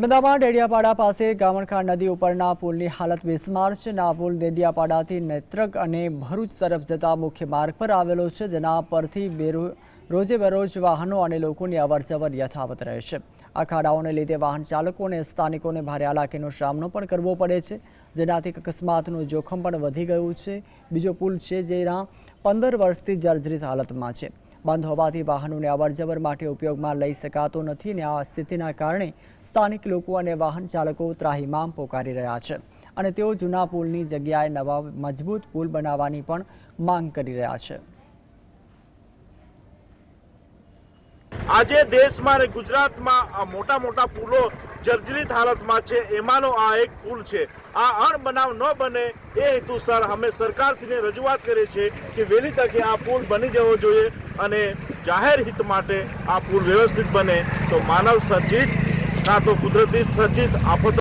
અમદાવાદ ડેડિયાપાડા પાસે ગામણખાડ નદી ઉપરના પુલની હાલત બિસ્માર છે. આ પુલ ડેડિયાપાડાથી નેત્રક અને ભરૂચ તરફ જતા મુખ્ય માર્ગ પર આવેલો છે, જેના પરથી રોજે બરોજ વાહનો અને લોકોની અવરજવર યથાવત રહે છે. આ ખાડાઓને લીધે વાહન ચાલકો અને સ્થાનિકોને ભારે હાલાકીનો સામનો પણ કરવો પડે છે, જેનાથી અકસ્માતનું જોખમ પણ વધી ગયું છે. બીજો પુલ છે, જેના પંદર વર્ષથી જર્જરિત હાલતમાં છે. બંધ હોવાથી વાહનોને અવરજવર માટે ઉપયોગમાં લઈ શકાતો નથી અને આ સ્થિતિના કારણે સ્થાનિક લોકો અને વાહન ચાલકો ત્રાહિમામ પોકારી રહ્યા છે. અને તેઓ જૂના પુલની જગ્યાએ નવા મજબૂત પુલ બનાવવાની પણ માંગ કરી રહ્યા છે. આજે દેશમાં અને ગુજરાતમાં આ મોટા મોટા પુલો જર્જરિત હાલતમાં છે. એમાંનો આ એક પુલ છે. આ અણબનાવ ન બને એ હેતુસર અમે સરકારશ્રીને રજૂઆત કરીએ છીએ કે વહેલી તકે આ પુલ બની જવો જોઈએ અને જાહેર હિત માટે આ પુલ વ્યવસ્થિત બને. તો માનવ સર્જિત, કાં તો કુદરતી સર્જિત આફતો